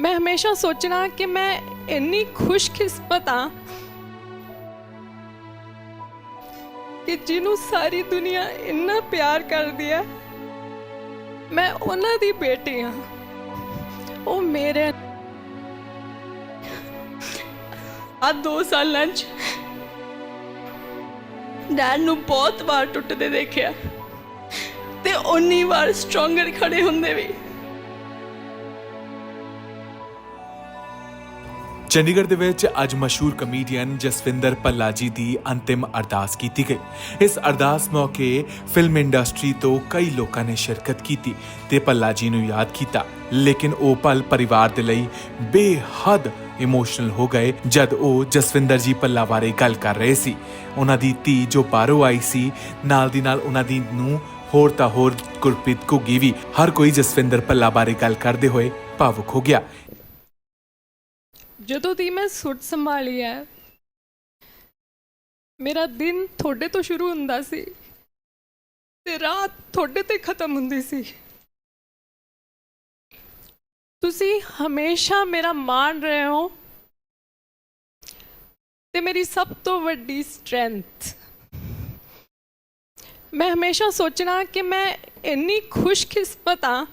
ਮੈਂ ਹਮੇਸ਼ਾ ਸੋਚਣਾ ਕਿ ਮੈਂ ਇੰਨੀ ਖੁਸ਼ਕਿਸਮਤ ਆ ਕਿ ਜਿਹਨੂੰ ਸਾਰੀ ਦੁਨੀਆ ਇੰਨਾ ਪਿਆਰ ਕਰਦੀ ਹੈ, ਮੈਂ ਉਹਨਾਂ ਦੀ ਬੇਟੀ ਆ ਉਹ ਮੇਰੇ ਆ ਦੋ ਸਾਲਾਂ ਚ ਡੈਡ ਨੂੰ ਬਹੁਤ ਵਾਰ ਟੁੱਟਦੇ ਦੇਖਿਆ ਤੇ ਉਨੀ ਵਾਰ ਸਟਰੋਂਗਰ ਖੜੇ ਹੁੰਦੇ ਵੀ। ਚੰਡੀਗੜ੍ਹ ਦੇ ਵਿੱਚ ਅੱਜ ਮਸ਼ਹੂਰ ਕਮੇਡੀਅਨ ਜਸਵਿੰਦਰ ਪੱਲਾ ਜੀ ਦੀ ਅੰਤਿਮ ਅਰਦਾਸ ਕੀਤੀ ਗਈ। ਇਸ ਅਰਦਾਸ ਮੌਕੇ ਫਿਲਮ ਇੰਡਸਟਰੀ ਤੋਂ ਕਈ ਲੋਕਾਂ ਨੇ ਸ਼ਿਰਕਤ ਕੀਤੀ ਤੇ ਪੱਲਾ ਜੀ ਨੂੰ ਯਾਦ ਕੀਤਾ। ਲੇਕਿਨ ਉਹ ਪਲ ਪਰਿਵਾਰ ਦੇ ਲਈ ਬੇਹੱਦ ਇਮੋਸ਼ਨਲ ਹੋ ਗਏ ਜਦ ਉਹ ਜਸਵਿੰਦਰ ਜੀ ਪੱਲਾ ਬਾਰੇ ਗੱਲ ਕਰ ਰਹੇ ਸੀ। ਉਹਨਾਂ ਦੀ ਧੀ ਜੋ ਬਾਹਰੋਂ ਆਈ ਸੀ, ਨਾਲ ਦੀ ਨਾਲ ਉਹਨਾਂ ਦੀ ਨੂੰ ਹੋਰ ਤਾਂ ਹੋਰ ਗੁਰਪ੍ਰੀਤ ਘੁੱਗੀ ਵੀ। ਹਰ ਕੋਈ ਜਸਵਿੰਦਰ ਪੱਲਾ ਬਾਰੇ ਗੱਲ ਕਰਦੇ ਹੋਏ ਭਾਵੁਕ ਹੋ ਗਿਆ। ਜਦੋਂ ਦੀ ਮੈਂ ਸੁੱਟ ਸੰਭਾਲੀ ਹੈ, ਮੇਰਾ ਦਿਨ ਤੁਹਾਡੇ ਤੋਂ ਸ਼ੁਰੂ ਹੁੰਦਾ ਸੀ ਤੇ ਰਾਤ ਤੁਹਾਡੇ ਤੇ ਖਤਮ ਹੁੰਦੀ ਸੀ। ਤੁਸੀਂ ਹਮੇਸ਼ਾ ਮੇਰਾ ਮਾਣ ਰਹੇ ਹੋ ਤੇ ਮੇਰੀ ਸਭ ਤੋਂ ਵੱਡੀ ਸਟਰੈਂਥ ਮੈਂ ਹਮੇਸ਼ਾ ਸੋਚਣਾ ਕਿ ਮੈਂ ਇੰਨੀ ਖੁਸ਼ਕਿਸਮਤ ਆ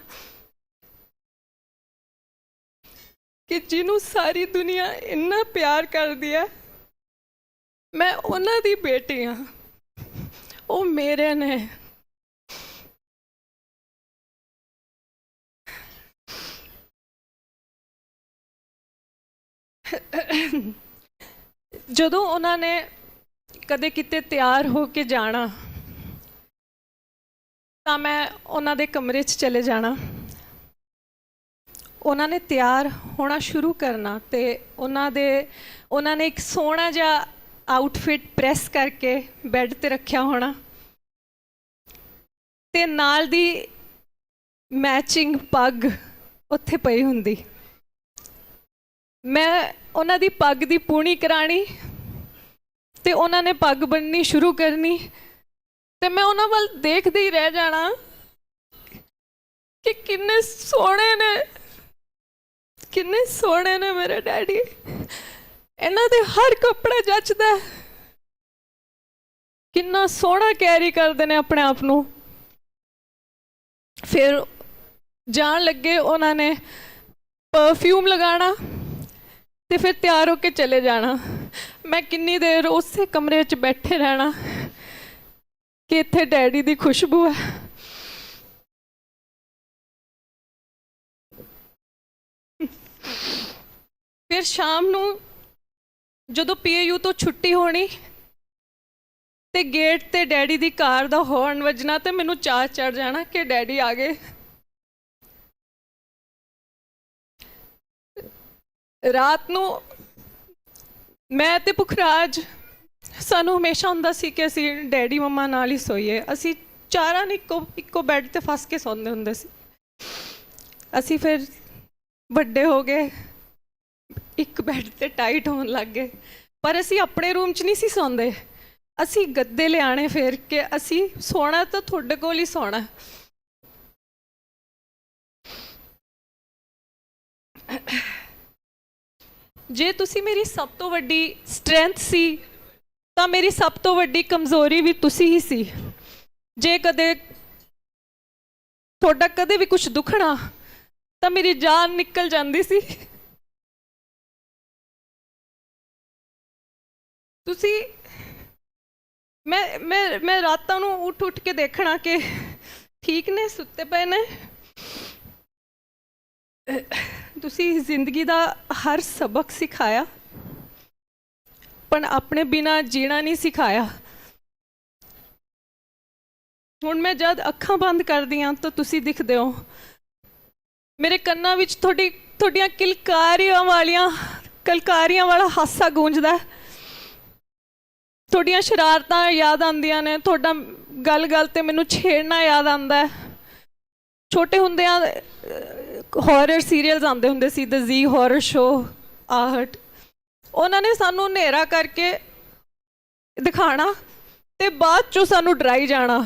ਕਿ ਜਿਹਨੂੰ ਸਾਰੀ ਦੁਨੀਆ ਇੰਨਾ ਪਿਆਰ ਕਰਦੀ ਹੈ, ਮੈਂ ਉਹਨਾਂ ਦੀ ਬੇਟੀ ਹਾਂ। ਉਹ ਮੇਰੇ ਨੇ। ਜਦੋਂ ਉਹਨਾਂ ਨੇ ਕਦੇ ਕਿਤੇ ਤਿਆਰ ਹੋ ਕੇ ਜਾਣਾ, ਤਾਂ ਮੈਂ ਉਹਨਾਂ ਦੇ ਕਮਰੇ 'ਚ ਚਲੇ ਜਾਣਾ। ਉਹਨਾਂ ਨੇ ਤਿਆਰ ਹੋਣਾ ਸ਼ੁਰੂ ਕਰਨਾ ਤੇ ਉਹਨਾਂ ਦੇ, ਉਹਨਾਂ ਨੇ ਇੱਕ ਸੋਹਣਾ ਜਿਹਾ ਆਊਟਫਿਟ ਪ੍ਰੈਸ ਕਰਕੇ ਬੈੱਡ ਤੇ ਰੱਖਿਆ ਹੋਣਾ। ਤੇ ਨਾਲ ਦੀ ਮੈਚਿੰਗ ਪੱਗ ਉੱਥੇ ਪਈ ਹੁੰਦੀ। ਮੈਂ ਉਹਨਾਂ ਦੀ ਪੱਗ ਦੀ ਪੂਣੀ ਕਰਾਣੀ ਤੇ ਉਹਨਾਂ ਨੇ ਪੱਗ ਬੰਨਣੀ ਸ਼ੁਰੂ ਕਰਨੀ ਤੇ ਮੈਂ ਉਹਨਾਂ ਵੱਲ ਦੇਖਦੇ ਹੀ ਰਹਿ ਜਾਣਾ ਕਿ ਕਿੰਨੇ ਸੋਹਣੇ ਨੇ। ਕਿੰਨੇ ਸੋਹਣੇ ਨੇ ਮੇਰੇ ਡੈਡੀ। ਇਹਨਾਂ ਦੇ ਹਰ ਕੱਪੜਾ ਜੱਚਦਾ ਕਿੰਨਾ ਸੋਹਣਾ ਕੈਰੀ ਕਰਦੇ ਨੇ ਆਪਣੇ ਆਪ ਨੂੰ। ਫਿਰ ਜਾਣ ਲੱਗੇ ਉਹਨਾਂ ਨੇ ਪਰਫਿਊਮ ਲਗਾਉਣਾ ਤੇ ਫਿਰ ਤਿਆਰ ਹੋ ਕੇ ਚਲੇ ਜਾਣਾ। ਮੈਂ ਕਿੰਨੀ ਦੇਰ ਉਸੇ ਕਮਰੇ 'ਚ ਬੈਠੇ ਰਹਿਣਾ ਕਿ ਇੱਥੇ ਡੈਡੀ ਦੀ ਖੁਸ਼ਬੂ ਹੈ। ਫਿਰ ਸ਼ਾਮ ਨੂੰ ਜਦੋਂ ਪੀਏਯੂ ਤੋਂ ਛੁੱਟੀ ਹੋਣੀ ਤੇ ਗੇਟ ਤੇ ਡੈਡੀ ਦੀ ਕਾਰ ਦਾ ਹੌਰਨ ਵੱਜਣਾ ਤੇ ਮੈਨੂੰ ਚਾਹ ਚੜ ਜਾਣਾ ਕਿ ਡੈਡੀ ਆ ਗਏ। ਰਾਤ ਨੂੰ ਮੈਂ ਤੇ ਪੁਖਰਾਜ ਸਾਨੂੰ ਹਮੇਸ਼ਾ ਹੁੰਦਾ ਸੀ ਕਿ ਅਸੀਂ ਡੈਡੀ ਮਮਾ ਨਾਲ ਹੀ ਸੋਈਏ। ਅਸੀਂ ਚਾਰਾਂ ਨੇ ਇੱਕੋ ਇੱਕੋ ਬੈੱਡ ਤੇ ਫਸ ਕੇ ਸੌਂਦੇ ਹੁੰਦੇ ਸੀ। ਅਸੀਂ ਫਿਰ ਵੱਡੇ ਹੋ ਗਏ। ਇੱਕ ਬੈੱਡ ਤੇ ਟਾਈਟ ਹੋਣ ਲੱਗ ਗਏ। ਪਰ ਅਸੀਂ ਆਪਣੇ ਰੂਮ 'ਚ ਨਹੀਂ ਸੀ ਸੌਂਦੇ। ਅਸੀਂ ਗੱਦੇ ਲਿਆਣੇ ਫਿਰ ਕਿ ਅਸੀਂ ਸੋਣਾ ਤਾਂ ਤੁਹਾਡੇ ਕੋਲ ਹੀ ਸੋਣਾ। ਜੇ ਤੁਸੀਂ ਮੇਰੀ ਸਭ ਤੋਂ ਵੱਡੀ ਸਟਰੈਂਥ ਸੀ, ਤਾਂ ਮੇਰੀ ਸਭ ਤੋਂ ਵੱਡੀ ਕਮਜ਼ੋਰੀ ਵੀ ਤੁਸੀਂ ਹੀ ਸੀ। ਜੇ ਕਦੇ ਤੁਹਾਡਾ ਕਦੇ ਵੀ ਕੁਝ ਦੁਖਣਾ, ਤਾਂ ਮੇਰੀ ਜਾਨ ਨਿਕਲ ਜਾਂਦੀ ਸੀ। ਤੁਸੀਂ ਮੈਂ ਮੈਂ ਮੈਂ ਰਾਤਾਂ ਨੂੰ ਉੱਠ ਉੱਠ ਕੇ ਦੇਖਣਾ ਕਿ ਠੀਕ ਨੇ, ਸੁੱਤੇ ਪਏ ਨੇ। ਤੁਸੀਂ ਜ਼ਿੰਦਗੀ ਦਾ ਹਰ ਸਬਕ ਸਿਖਾਇਆ, ਪਰ ਆਪਣੇ ਬਿਨਾ ਜੀਣਾ ਨਹੀਂ ਸਿਖਾਇਆ। ਹੁਣ ਮੈਂ ਜਦ ਅੱਖਾਂ ਬੰਦ ਕਰਦੀ ਹਾਂ ਤਾਂ ਤੁਸੀਂ ਦਿਖਦੇ ਹੋ। ਮੇਰੇ ਕੰਨਾਂ ਵਿੱਚ ਤੁਹਾਡੀ, ਤੁਹਾਡੀਆਂ ਕਿਲਕਾਰੀਆਂ ਵਾਲੀਆਂ, ਕਲਕਾਰੀਆਂ ਵਾਲਾ ਹਾਸਾ ਗੂੰਜਦਾ ਹੈ। ਤੁਹਾਡੀਆਂ ਸ਼ਰਾਰਤਾਂ ਯਾਦ ਆਉਂਦੀਆਂ ਨੇ, ਤੁਹਾਡਾ ਗੱਲ-ਗੱਲ ਤੇ ਮੈਨੂੰ ਛੇੜਨਾ ਯਾਦ ਆਉਂਦਾ ਹੈ। ਛੋਟੇ ਹੁੰਦਿਆਂ ਹਾਰਰ ਸੀਰੀਅਲਸ ਆਉਂਦੇ ਹੁੰਦੇ ਸੀ ਦ ਜ਼ੀ ਹਾਰਰ ਸ਼ੋ ਆਹਟ। ਉਹਨਾਂ ਨੇ ਸਾਨੂੰ ਹਨੇਰਾ ਕਰਕੇ ਦਿਖਾਣਾ ਤੇ ਬਾਅਦ ਚੋਂ ਸਾਨੂੰ ਡਰਾਈ ਜਾਣਾ।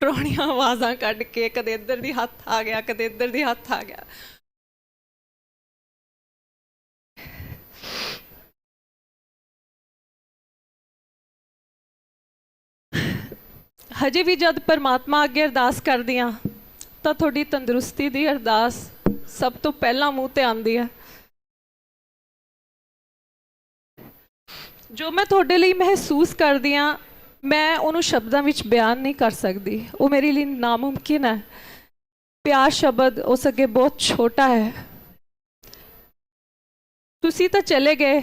ਡਰਾਉਣੀਆਂ ਆਵਾਜ਼ਾਂ ਕੱਢ ਕੇ, ਕਦੇ ਇੱਧਰ ਦੀ ਹੱਥ ਆ ਗਿਆ, ਕਦੇ ਇੱਧਰ ਦੀ ਹੱਥ ਆ ਗਿਆ। ਹਜੇ ਵੀ ਜਦ ਪਰਮਾਤਮਾ ਅੱਗੇ ਅਰਦਾਸ ਕਰਦੀ ਹਾਂ, ਤਾਂ ਤੁਹਾਡੀ ਤੰਦਰੁਸਤੀ ਦੀ ਅਰਦਾਸ ਸਭ ਤੋਂ ਪਹਿਲਾਂ ਮੂੰਹ ਤੇ ਆਉਂਦੀ ਹੈ। ਜੋ ਮੈਂ ਤੁਹਾਡੇ ਲਈ ਮਹਿਸੂਸ ਕਰਦੀ ਹਾਂ, ਮੈਂ ਉਹਨੂੰ ਸ਼ਬਦਾਂ ਵਿੱਚ ਬਿਆਨ ਨਹੀਂ ਕਰ ਸਕਦੀ। ਉਹ ਮੇਰੇ ਲਈ ਨਾਮੁਮਕਿਨ ਹੈ। ਪਿਆਰ ਸ਼ਬਦ ਉਸ ਅੱਗੇ ਬਹੁਤ ਛੋਟਾ ਹੈ। ਤੁਸੀਂ ਤਾਂ ਚਲੇ ਗਏ,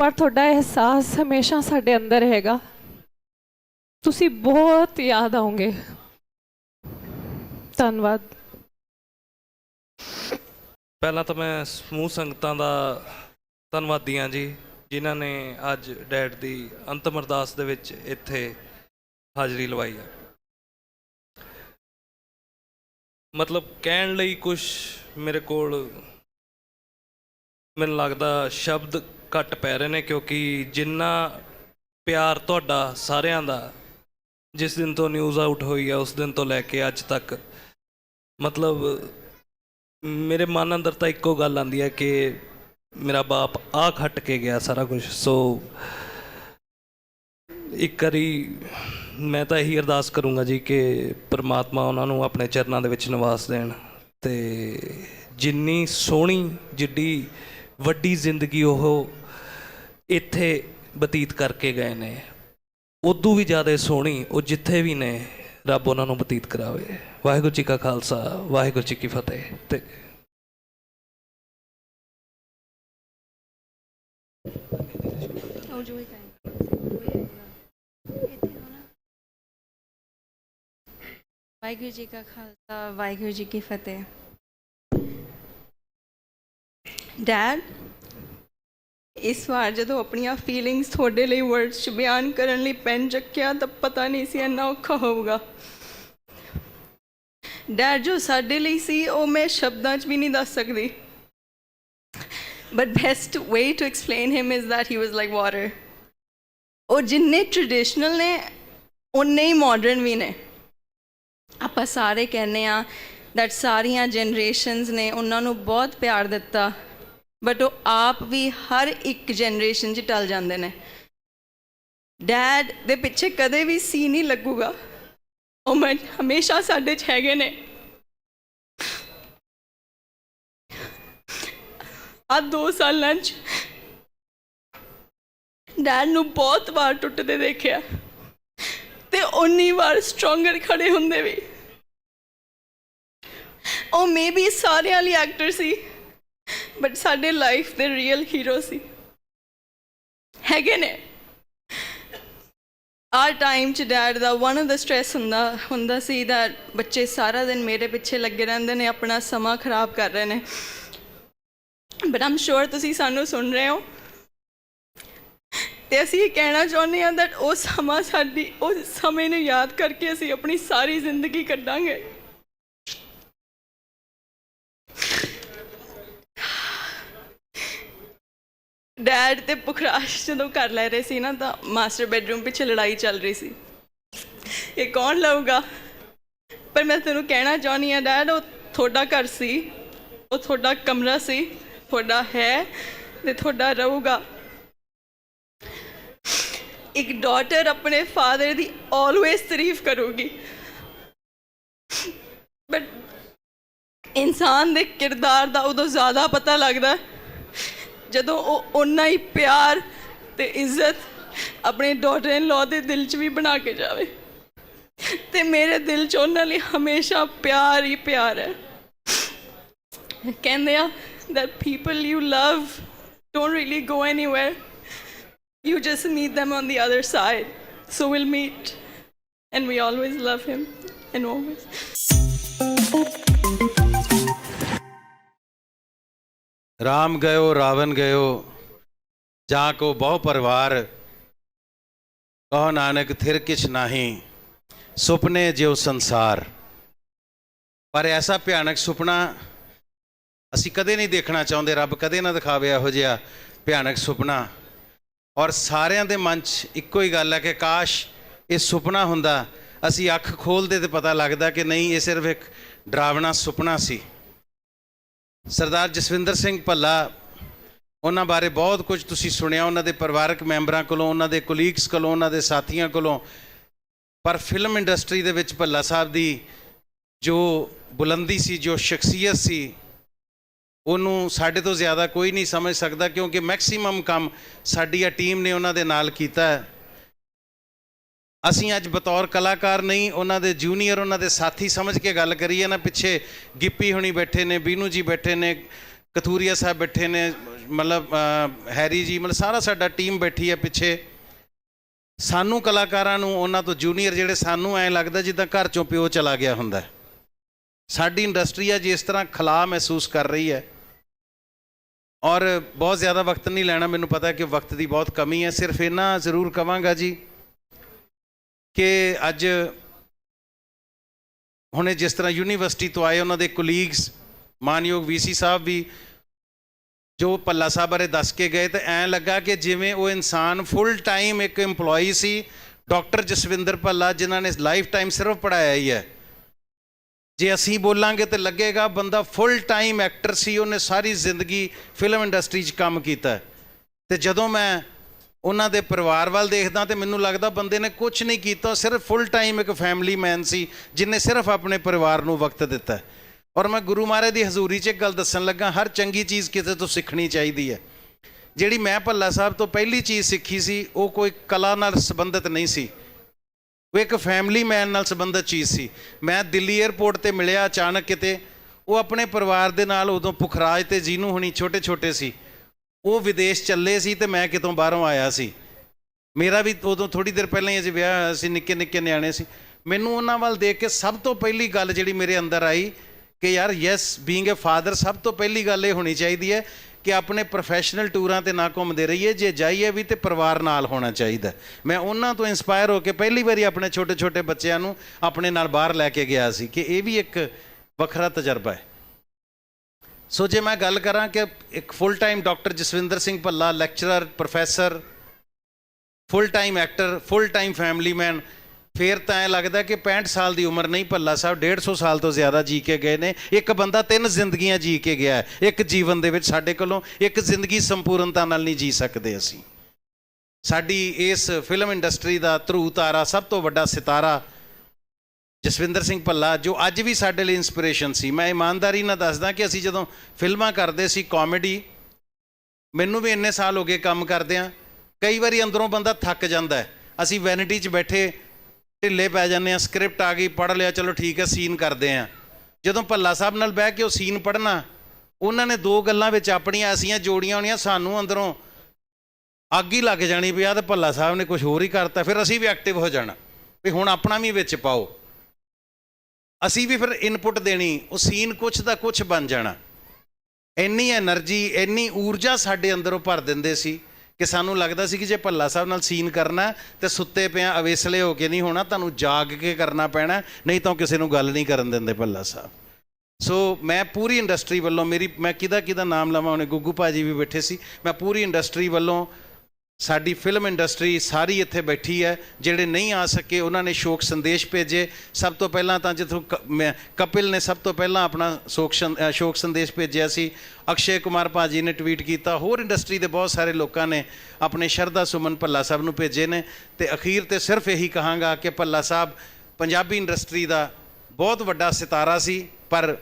ਪਰ ਤੁਹਾਡਾ ਅਹਿਸਾਸ ਹਮੇਸ਼ਾ ਸਾਡੇ ਅੰਦਰ ਹੈਗਾ ਤੁਸੀਂ ਬਹੁਤ ਯਾਦ ਆਉਂਗੇ। ਧੰਨਵਾਦ। ਪਹਿਲਾਂ ਤਾਂ ਮੈਂ ਸਮੂਹ ਸੰਗਤਾਂ ਦਾ ਧੰਨਵਾਦੀ ਹਾਂ ਜੀ, ਜਿਨ੍ਹਾਂ ਨੇ ਅੱਜ ਡੈਡ ਦੀ ਅੰਤਮ ਅਰਦਾਸ ਦੇ ਵਿੱਚ ਇੱਥੇ ਹਾਜ਼ਰੀ ਲਵਾਈ ਹੈ ਮਤਲਬ ਕਹਿਣ ਲਈ ਕੁਝ ਮੇਰੇ ਕੋਲ ਮੈਨੂੰ ਲੱਗਦਾ ਸ਼ਬਦ ਘੱਟ ਪੈ ਰਹੇ ਨੇ, ਕਿਉਂਕਿ ਜਿੰਨਾ ਪਿਆਰ ਤੁਹਾਡਾ ਸਾਰਿਆਂ ਦਾ ਜਿਸ ਦਿਨ ਤੋਂ ਨਿਊਜ਼ ਆਊਟ ਹੋਈ ਹੈ ਉਸ ਦਿਨ ਤੋਂ ਲੈ ਕੇ ਅੱਜ ਤੱਕ। ਮਤਲਬ, ਮੇਰੇ ਮਨ ਅੰਦਰ ਤਾਂ ਇੱਕੋ ਗੱਲ ਆਂਦੀ ਹੈ ਕਿ ਮੇਰਾ ਬਾਪ ਆ ਖੱਟ ਕੇ ਗਿਆ ਸਾਰਾ ਕੁਝ ਸੋ ਇੱਕ ਵਾਰੀ ਮੈਂ ਤਾਂ ਇਹੀ ਅਰਦਾਸ ਕਰੂੰਗਾ ਜੀ ਕਿ ਪ੍ਰਮਾਤਮਾ ਉਹਨਾਂ ਨੂੰ ਆਪਣੇ ਚਰਨਾਂ ਦੇ ਵਿੱਚ ਨਿਵਾਸ ਦੇਣ ਤੇ ਜਿੰਨੀ ਸੋਹਣੀ, ਜਿੱਡੀ ਵੱਡੀ ਜ਼ਿੰਦਗੀ ਉਹ ਇੱਥੇ ਬਤੀਤ ਕਰਕੇ ਗਏ ਨੇ। ਉਦੋਂ ਵੀ ਜ਼ਿਆਦਾ ਸੋਹਣੀ, ਉਹ ਜਿੱਥੇ ਵੀ ਨੇ, ਰੱਬ ਉਹਨਾਂ ਨੂੰ ਬਤੀਤ ਕਰਾਵੇ। ਵਾਹਿਗੁਰੂ ਜੀ ਕਾ ਖਾਲਸਾ, ਵਾਹਿਗੁਰੂ ਜੀ ਕੀ ਫਤਿਹ। ਤੇ ਵਾਹਿਗੁਰੂ ਜੀ ਕਾ ਖਾਲਸਾ, ਵਾਹਿਗੁਰੂ ਜੀ ਕੀ ਫਤਿਹ। ਡੈਡ ਇਸ ਵਾਰ ਜਦੋਂ ਆਪਣੀਆਂ ਫੀਲਿੰਗਸ ਤੁਹਾਡੇ ਲਈ ਵਰਡਸ 'ਚ ਬਿਆਨ ਕਰਨ ਲਈ ਪੈਨ ਚੱਕਿਆ, ਤਾਂ ਪਤਾ ਨਹੀਂ ਸੀ ਇੰਨਾ ਔਖਾ ਹੋਊਗਾ। ਡੈਡ ਜੋ ਸਾਡੇ ਲਈ ਸੀ, ਉਹ ਮੈਂ ਸ਼ਬਦਾਂ 'ਚ ਵੀ ਨਹੀਂ ਦੱਸ ਸਕਦੀ। But best way to explain him is that he was like water. ਉਹ ਜਿੰਨੇ ਟ੍ਰੈਡੀਸ਼ਨਲ ਨੇ ਉਨੇ ਹੀ ਮਾਡਰਨ ਵੀ ਨੇ। ਆਪਾਂ ਸਾਰੇ ਕਹਿੰਦੇ ਆ ਦੈਟ ਸਾਰੀਆਂ ਜਨਰੇਸ਼ਨਸ ਨੇ ਉਹਨਾਂ ਨੂੰ ਬਹੁਤ ਪਿਆਰ ਦਿੱਤਾ। ਬਟ ਉਹ ਆਪ ਵੀ ਹਰ ਇੱਕ ਜਨਰੇਸ਼ਨ 'ਚ ਟਲ ਜਾਂਦੇ ਨੇ। ਡੈਡ ਦੇ ਪਿੱਛੇ ਕਦੇ ਵੀ ਸੀ ਨਹੀਂ ਲੱਗੂਗਾ। ਉਹ ਮੈਂ ਹਮੇਸ਼ਾ ਸਾਡੇ 'ਚ ਹੈਗੇ ਨੇ। ਆ ਦੋ ਸਾਲਾਂ 'ਚ ਡੈਡ ਨੂੰ ਬਹੁਤ ਵਾਰ ਟੁੱਟਦੇ ਦੇਖਿਆ। ਤੇ ਉਨੀ ਵਾਰ ਸਟਰੋਂਗਰ ਖੜੇ ਹੁੰਦੇ ਵੀ। ਉਹ ਮੇਬੀ ਸਾਰਿਆਂ ਲਈ ਐਕਟਰ ਸੀ। ਬਟ ਸਾਡੇ ਲਾਈਫ ਦੇ ਰੀਅਲ ਹੀਰੋ ਸੀ। ਹੈਗੇ ਨੇ। ਆ ਟਾਈਮ ਚ ਡੈਡ ਦਾ ਵਨ ਆਫ ਦਾ ਸਟ੍ਰੈਸ ਹੁੰਦਾ ਹੁੰਦਾ ਸੀ ਦਾ ਬੱਚੇ ਸਾਰਾ ਦਿਨ ਮੇਰੇ ਪਿੱਛੇ ਲੱਗੇ ਰਹਿੰਦੇ ਨੇ, ਆਪਣਾ ਸਮਾਂ ਖਰਾਬ ਕਰ ਰਹੇ ਨੇ। ਬਟ ਆਮ ਸ਼ੋਰ ਤੁਸੀਂ ਸਾਨੂੰ ਸੁਣ ਰਹੇ ਹੋ। ਤੇ ਅਸੀਂ ਇਹ ਕਹਿਣਾ ਚਾਹੁੰਦੇ ਹਾਂ that ਉਹ ਸਮਾਂ ਸਾਡੀ ਉਸ ਸਮੇਂ ਨੂੰ ਯਾਦ ਕਰਕੇ ਅਸੀਂ ਆਪਣੀ ਸਾਰੀ ਜ਼ਿੰਦਗੀ ਕੱਢਾਂਗੇ। ਡੈਡ ਤੇ ਪੁਖਰਾਸ਼ ਜਦੋਂ ਕਰ ਲੈ ਰਹੇ ਸੀ ਨਾ ਤਾਂ ਮਾਸਟਰ ਬੈਡਰੂਮ ਪਿੱਛੇ ਲੜਾਈ ਚੱਲ ਰਹੀ ਸੀ। ਇਹ ਕੌਣ ਲਊਗਾ? ਪਰ ਮੈਂ ਤੈਨੂੰ ਕਹਿਣਾ ਚਾਹੁੰਦੀ ਹਾਂ ਡੈਡ ਉਹ ਤੁਹਾਡਾ ਘਰ ਸੀ, ਉਹ ਤੁਹਾਡਾ ਕਮਰਾ ਸੀ, ਤੁਹਾਡਾ ਹੈ ਤੇ ਤੁਹਾਡਾ ਰਹੂਗਾ। ਇੱਕ ਡਾਟਰ ਆਪਣੇ ਫਾਦਰ ਦੀ ਆਲਵੇਸ ਤਾਰੀਫ ਕਰੂਗੀ। ਬਟ ਇਨਸਾਨ ਦੇ ਕਿਰਦਾਰ ਦਾ ਉਦੋਂ ਜ਼ਿਆਦਾ ਪਤਾ ਲੱਗਦਾ। ਹੈ ਜਦੋਂ ਉਹ ਓਨਾ ਹੀ ਪਿਆਰ ਤੇ ਇੱਜ਼ਤ ਆਪਣੇ ਡਾਟਰ ਇਨ ਲਾ ਦੇ ਦਿਲ 'ਚ ਵੀ ਬਣਾ ਕੇ ਜਾਵੇ ਤੇ ਮੇਰੇ ਦਿਲ 'ਚ ਉਹਨਾਂ ਲਈ ਹਮੇਸ਼ਾ ਪਿਆਰ ਹੀ ਪਿਆਰ ਹੈ ਕਹਿੰਦੇ ਆ that people you love don't really go anywhere you just meet them on the other side so we'll meet and we always love him and always Ram ਗਇਓ ਰਾਵਨ ਗਇਓ ਜਾਂ ਕੋ ਬਹੁ ਪਰਿਵਾਰ ਕਹੋ ਨਾਨਕ ਥਿਰ ਕਿਛ ਨਾਹੀ ਸੁਪਨੇ ਜਿਉ ਸੰਸਾਰ ਪਰ ਐਸਾ ਭਿਆਨਕ ਸੁਪਨਾ ਅਸੀਂ ਕਦੇ ਨਹੀਂ ਦੇਖਣਾ ਚਾਹੁੰਦੇ ਰੱਬ ਕਦੇ ਨਾ ਦਿਖਾਵੇ ਇਹੋ ਜਿਹਾ ਭਿਆਨਕ ਸੁਪਨਾ ਔਰ ਸਾਰਿਆਂ ਦੇ ਮਨ 'ਚ ਇੱਕੋ ਹੀ ਗੱਲ ਹੈ ਕਿ ਕਾਸ਼ ਇਹ ਸੁਪਨਾ ਹੁੰਦਾ ਅਸੀਂ ਅੱਖ ਖੋਲਦੇ ਤੇ ਪਤਾ ਲੱਗਦਾ ਕਿ ਨਹੀਂ ਇਹ ਸਿਰਫ ਇੱਕ ਡਰਾਵਣਾ ਸੁਪਨਾ ਸੀ ਸਰਦਾਰ ਜਸਵਿੰਦਰ ਸਿੰਘ ਭੱਲਾ, ਉਹਨਾਂ ਬਾਰੇ ਬਹੁਤ ਕੁਝ ਤੁਸੀਂ ਸੁਣਿਆ, ਉਹਨਾਂ ਦੇ ਪਰਿਵਾਰਕ ਮੈਂਬਰਾਂ ਕੋਲੋਂ, ਉਹਨਾਂ ਦੇ ਕੋਲੀਗਸ ਕੋਲੋਂ, ਉਹਨਾਂ ਦੇ ਸਾਥੀਆਂ ਕੋਲੋਂ। ਪਰ ਫਿਲਮ ਇੰਡਸਟਰੀ ਦੇ ਵਿੱਚ ਭੱਲਾ ਸਾਹਿਬ ਦੀ ਜੋ ਬੁਲੰਦੀ ਸੀ, ਜੋ ਸ਼ਖਸੀਅਤ ਸੀ, ਉਹਨੂੰ ਸਾਡੇ ਤੋਂ ਜ਼ਿਆਦਾ ਕੋਈ ਨਹੀਂ ਸਮਝ ਸਕਦਾ ਕਿਉਂਕਿ ਮੈਕਸਿਮਮ ਕੰਮ ਸਾਡੀ ਆ ਟੀਮ ਨੇ ਉਹਨਾਂ ਦੇ ਨਾਲ ਕੀਤਾ। ਹੈ ਅਸੀਂ ਅੱਜ ਬਤੌਰ ਕਲਾਕਾਰ ਨਹੀਂ, ਉਹਨਾਂ ਦੇ ਜੂਨੀਅਰ, ਉਹਨਾਂ ਦੇ ਸਾਥੀ ਸਮਝ ਕੇ ਗੱਲ ਕਰੀਏ ਨਾ, ਪਿੱਛੇ ਗਿੱਪੀ ਹੁਣੀ ਬੈਠੇ ਨੇ, ਬੀਨੂ ਜੀ ਬੈਠੇ ਨੇ, ਕਥੂਰੀਆ ਸਾਹਿਬ ਬੈਠੇ ਨੇ, ਮਤਲਬ ਹੈਰੀ ਜੀ, ਮਤਲਬ ਸਾਰਾ ਸਾਡਾ ਟੀਮ ਬੈਠੀ ਹੈ ਪਿੱਛੇ। ਸਾਨੂੰ ਕਲਾਕਾਰਾਂ ਨੂੰ, ਉਹਨਾਂ ਤੋਂ ਜੂਨੀਅਰ ਜਿਹੜੇ ਸਾਨੂੰ ਐਂ ਲੱਗਦਾ ਜਿੱਦਾਂ ਘਰ ਚੋਂ ਪਿਓ ਚਲਾ ਗਿਆ ਹੁੰਦਾ ਸਾਡੀ ਇੰਡਸਟਰੀ ਆ ਜਿਸ ਤਰ੍ਹਾਂ ਖਲਾ ਮਹਿਸੂਸ ਕਰ ਰਹੀ ਹੈ। ਔਰ ਬਹੁਤ ਜ਼ਿਆਦਾ ਵਕਤ ਨਹੀਂ ਲੈਣਾ, ਮੈਨੂੰ ਪਤਾ ਕਿ ਵਕਤ ਦੀ ਬਹੁਤ ਕਮੀ ਹੈ। ਸਿਰਫ ਇਹਨਾਂ ਜ਼ਰੂਰ ਕਵਾਂਗਾ ਜੀ ਕਿ ਅੱਜ ਹੁਣੇ ਜਿਸ ਤਰ੍ਹਾਂ ਯੂਨੀਵਰਸਿਟੀ ਤੋਂ ਆਏ ਉਹਨਾਂ ਦੇ ਕੋਲੀਗਸ ਮਾਨਯੋਗ ਵੀਸੀ ਸਾਹਿਬ ਵੀ ਜੋ ਪੱਲਾ ਸਾਹਿਬ ਬਾਰੇ ਦੱਸ ਕੇ ਗਏ ਤਾਂ ਐਂ ਲੱਗਾ ਕਿ ਜਿਵੇਂ ਉਹ ਇਨਸਾਨ ਫੁੱਲ ਟਾਈਮ ਇੱਕ EMPLOYE ਸੀ ਡਾਕਟਰ ਜਸਵਿੰਦਰ ਭੱਲਾ, ਜਿਨ੍ਹਾਂ ਨੇ ਲਾਈਫ ਟਾਈਮ ਸਿਰਫ ਪੜਾਇਆ ਹੀ ਹੈ ਜੇ ਅਸੀਂ ਬੋਲਾਂਗੇ ਤੇ ਲੱਗੇਗਾ ਬੰਦਾ ਫੁੱਲ ਟਾਈਮ ਐਕਟਰ ਸੀ, ਉਹਨੇ ਸਾਰੀ ਜ਼ਿੰਦਗੀ ਫਿਲਮ ਇੰਡਸਟਰੀ 'ਚ ਕੰਮ ਕੀਤਾ ਹੈ। ਤੇ ਜਦੋਂ ਮੈਂ ਉਹਨਾਂ ਦੇ ਪਰਿਵਾਰ ਵੱਲ ਦੇਖਦਾ ਤੇ ਮੈਨੂੰ ਲੱਗਦਾ ਬੰਦੇ ਨੇ ਕੁਝ ਨਹੀਂ ਕੀਤਾ ਸਿਰਫ ਫੁੱਲ ਟਾਈਮ ਇੱਕ ਫੈਮਿਲੀ ਮੈਨ ਸੀ, ਜਿਨੇ ਸਿਰਫ ਆਪਣੇ ਪਰਿਵਾਰ ਨੂੰ ਵਕਤ ਦਿੱਤਾ। ਔਰ ਮੈਂ ਗੁਰੂ ਮਹਾਰਾਜ ਦੀ ਹਜ਼ੂਰੀ 'ਚ ਇੱਕ ਗੱਲ ਦੱਸਣ ਲੱਗਾ, ਹਰ ਚੰਗੀ ਚੀਜ਼ ਕਿਸੇ ਤੋਂ ਸਿੱਖਣੀ ਚਾਹੀਦੀ ਹੈ। ਜਿਹੜੀ ਮੈਂ ਭੱਲਾ ਸਾਹਿਬ ਤੋਂ ਪਹਿਲੀ ਚੀਜ਼ ਸਿੱਖੀ ਸੀ, ਉਹ ਕੋਈ ਕਲਾ ਨਾਲ ਸੰਬੰਧਿਤ ਨਹੀਂ ਸੀ। ਉਹ ਇੱਕ ਫੈਮਿਲੀ ਮੈਨ ਨਾਲ ਸੰਬੰਧਿਤ ਚੀਜ਼ ਸੀ। ਮੈਂ ਦਿੱਲੀ 에ਅਰਪੋਰਟ ਤੇ ਮਿਲਿਆ ਅਚਾਨਕ ਕਿਤੇ, ਉਹ ਆਪਣੇ ਪਰਿਵਾਰ ਦੇ ਨਾਲ ਉਦੋਂ ਪੁਖਰਾਜ ਤੇ ਜੀਨੂ ਹੁਣੀ ਛੋਟੇ ਛੋਟੇ ਸੀ। ਉਹ ਵਿਦੇਸ਼ ਚੱਲੇ ਸੀ ਤੇ ਮੈਂ ਕਿਤੋਂ ਬਾਹਰੋਂ ਆਇਆ ਸੀ। ਮੇਰਾ ਵੀ ਉਦੋਂ ਥੋੜੀ ਦੇਰ ਪਹਿਲਾਂ ਹੀ ਅਜੇ ਵਿਆਹ ਹੋਇਆ ਸੀ, ਨਿੱਕੇ ਨਿੱਕੇ ਨਿਆਣੇ ਸੀ। ਮੈਨੂੰ ਉਹਨਾਂ ਵੱਲ ਦੇਖ ਕੇ ਸਭ ਤੋਂ ਪਹਿਲੀ ਗੱਲ ਜਿਹੜੀ ਮੇਰੇ ਅੰਦਰ ਆਈ ਕਿ ਯਾਰ ਯੈਸ ਬੀਇੰਗ ਅ ਫਾਦਰ ਸਭ ਤੋਂ ਪਹਿਲੀ ਗੱਲ ਇਹ ਹੋਣੀ ਚਾਹੀਦੀ ਹੈ ਕਿ ਆਪਣੇ ਪ੍ਰੋਫੈਸ਼ਨਲ ਟੂਰਾਂ ਤੇ ਨਾ ਘੁੰਮਦੇ ਰਹੀਏ, ਜੇ ਜਾਈਏ ਵੀ ਤੇ ਪਰਿਵਾਰ ਨਾਲ ਹੋਣਾ ਚਾਹੀਦਾ ਮੈਂ ਉਹਨਾਂ ਤੋਂ ਇਨਸਪਾਇਰ ਹੋ ਕੇ ਪਹਿਲੀ ਵਾਰੀ ਆਪਣੇ ਛੋਟੇ ਛੋਟੇ ਬੱਚਿਆਂ ਨੂੰ ਆਪਣੇ ਨਾਲ ਬਾਹਰ ਲੈ ਕੇ ਗਿਆ ਸੀ ਕਿ ਇਹ ਵੀ ਇੱਕ ਵੱਖਰਾ ਤਜਰਬਾ ਹੈ। ਸੋ ਜੇ ਮੈਂ ਗੱਲ ਕਰਾਂ ਕਿ ਇੱਕ full time doctor Jaswinder Singh Bhalla lecturer professor full time actor full time family man ਫੇਰ ਤਾਂ ਐ ਲੱਗਦਾ ਕਿ 65 ਸਾਲ ਦੀ ਉਮਰ ਨਹੀਂ ਭੱਲਾ ਸਾਹਿਬ 150 ਸਾਲ ਤੋਂ ਜ਼ਿਆਦਾ ਜੀ ਕੇ ਗਏ ਨੇ। ਇੱਕ ਬੰਦਾ ਤਿੰਨ ਜ਼ਿੰਦਗੀਆਂ ਜੀ ਕੇ ਗਿਆ ਹੈ, ਇੱਕ ਜੀਵਨ ਦੇ ਵਿੱਚ ਸਾਡੇ ਕੋਲੋਂ ਇੱਕ ਜ਼ਿੰਦਗੀ ਸੰਪੂਰਨਤਾ ਨਾਲ ਨਹੀਂ ਜੀ ਸਕਦੇ ਅਸੀਂ। ਸਾਡੀ ਇਸ ਫਿਲਮ ਇੰਡਸਟਰੀ ਦਾ ਧਰੂ ਤਾਰਾ ਸਭ ਤੋਂ ਵੱਡਾ ਸਿਤਾਰਾ ਜਸਵਿੰਦਰ ਸਿੰਘ ਭੱਲਾ, ਜੋ ਅੱਜ ਵੀ ਸਾਡੇ ਲਈ ਇਨਸਪੀਰੇਸ਼ਨ ਸੀ। ਮੈਂ ਇਮਾਨਦਾਰੀ ਨਾਲ ਦੱਸਦਾ ਕਿ ਅਸੀਂ ਜਦੋਂ ਫਿਲਮਾਂ ਕਰਦੇ ਸੀ ਕਾਮੇਡੀ ਮੈਨੂੰ ਵੀ ਇੰਨੇ ਸਾਲ ਹੋ ਗਏ ਕੰਮ ਕਰਦਿਆਂ ਕਈ ਵਾਰੀ ਅੰਦਰੋਂ ਬੰਦਾ ਥੱਕ ਜਾਂਦਾ ਅਸੀਂ ਵੈਨਿਟੀ 'ਚ ਬੈਠੇ, ਢਿੱਲੇ ਪੈ ਜਾਂਦੇ ਆ ਸਕ੍ਰਿਪਟ ਆ ਗਈ, ਪੜ੍ਹ ਲਿਆ, ਚਲੋ ਠੀਕ ਹੈ ਸੀਨ ਕਰਦੇ ਆ। ਜਦੋਂ ਭੱਲਾ ਸਾਹਿਬ ਨਾਲ ਬਹਿ ਕੇ ਉਹ ਸੀਨ ਪੜ੍ਹਨਾ, ਉਹਨਾਂ ਨੇ ਦੋ ਗੱਲਾਂ ਵਿੱਚ ਆਪਣੀਆਂ ਐਸੀਆਂ ਜੋੜੀਆਂ ਹੋਣੀਆਂ, ਸਾਨੂੰ ਅੰਦਰੋਂ ਅੱਗ ਹੀ ਲੱਗ ਜਾਣੀ ਵੀ ਆ ਤੇ ਭੱਲਾ ਸਾਹਿਬ ਨੇ ਕੁਝ ਹੋਰ ਹੀ ਕਰਤਾ, ਫਿਰ ਅਸੀਂ ਵੀ ਐਕਟਿਵ ਹੋ ਜਾਣਾ। ਵੀ ਹੁਣ ਆਪਣਾ ਵੀ ਵਿੱਚ ਪਾਓ। ਅਸੀਂ ਵੀ ਫਿਰ ਇਨਪੁਟ ਦੇਣੀ, ਉਹ ਸੀਨ ਕੁਛ ਦਾ ਕੁਛ ਬਣ ਜਾਣਾ। ਇੰਨੀ એનર્ਜੀ ਇੰਨੀ ਊਰਜਾ ਸਾਡੇ ਅੰਦਰ ਉਹ ਭਰ ਦਿੰਦੇ ਸੀ ਕਿ ਸਾਨੂੰ ਲੱਗਦਾ ਸੀ ਕਿ ਜੇ ਭੱਲਾ ਸਾਹਿਬ ਨਾਲ ਸੀਨ ਕਰਨਾ ਤੇ ਸੁੱਤੇ ਪਿਆ, ਅਵੇਸਲੇ ਹੋ ਕੇ ਨਹੀਂ ਹੋਣਾ, ਤੁਹਾਨੂੰ ਜਾਗ ਕੇ ਕਰਨਾ ਪੈਣਾ ਨਹੀਂ ਤਾਂ ਕਿਸੇ ਨੂੰ ਗੱਲ ਨਹੀਂ ਕਰਨ ਦਿੰਦੇ ਭੱਲਾ ਸਾਹਿਬ। ਸੋ ਮੈਂ ਪੂਰੀ ਇੰਡਸਟਰੀ ਵੱਲੋਂ ਮੇਰੀ, ਮੈਂ ਕਿਹਦਾ ਕਿਹਦਾ ਨਾਮ ਲਵਾਂ ਉਹਨੇ ਗੁੱਗੂ ਭਾਜੀ ਵੀ ਬੈਠੇ ਸੀ, ਮੈਂ ਪੂਰੀ ਇੰਡਸਟਰੀ ਵੱਲੋਂ ਸਾਡੀ ਫਿਲਮ ਇੰਡਸਟਰੀ ਸਾਰੀ ਇੱਥੇ ਬੈਠੀ ਹੈ, ਜਿਹੜੇ ਨਹੀਂ ਆ ਸਕੇ, ਉਹਨਾਂ ਨੇ ਸ਼ੋਕ ਸੰਦੇਸ਼ ਭੇਜੇ। ਸਭ ਤੋਂ ਪਹਿਲਾਂ ਤਾਂ ਜਿੱਥੋਂ ਕ- ਮੈਂ- ਕਪਿਲ ਨੇ ਸਭ ਤੋਂ ਪਹਿਲਾਂ ਆਪਣਾ ਸ਼ੋਕ ਸੰ- ਸ਼ੋਕ ਸੰਦੇਸ਼ ਭੇਜਿਆ ਸੀ। ਅਕਸ਼ੇ ਕੁਮਾਰ ਭਾਜੀ ਨੇ ਟਵੀਟ ਕੀਤਾ। ਹੋਰ ਇੰਡਸਟਰੀ ਦੇ ਬਹੁਤ ਸਾਰੇ ਲੋਕਾਂ ਨੇ ਆਪਣੇ ਸ਼ਰਧਾ ਸੁਮਨ ਭੱਲਾ ਸਾਹਿਬ ਨੂੰ ਭੇਜੇ ਨੇ। ਤੇ ਅਖੀਰ ਤੇ ਸਿਰਫ ਇਹੀ ਕਹਾਂਗਾ ਕਿ ਭੱਲਾ ਸਾਹਿਬ ਪੰਜਾਬੀ ਇੰਡਸਟਰੀ ਦਾ ਬਹੁਤ ਵੱਡਾ ਸਿਤਾਰਾ ਸੀ, ਪਰ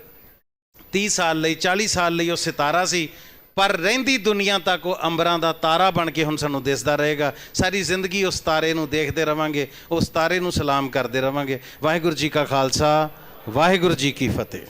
30 ਸਾਲ ਲਈ 40 ਸਾਲ ਲਈ ਉਹ ਸਿਤਾਰਾ ਸੀ। ਪਰ ਰਹਿੰਦੀ ਦੁਨੀਆ ਤੱਕ ਉਹ ਅੰਬਰਾਂ ਦਾ ਤਾਰਾ ਬਣ ਕੇ ਹੁਣ ਸਾਨੂੰ ਦਿਸਦਾ ਰਹੇਗਾ। ਸਾਰੀ ਜ਼ਿੰਦਗੀ ਉਸ ਤਾਰੇ ਨੂੰ ਦੇਖਦੇ ਰਵਾਂਗੇ, ਉਸ ਤਾਰੇ ਨੂੰ ਸਲਾਮ ਕਰਦੇ ਰਵਾਂਗੇ। ਵਾਹਿਗੁਰੂ ਜੀ ਕਾ ਖਾਲਸਾ, ਵਾਹਿਗੁਰੂ ਜੀ ਕੀ ਫਤਿਹ।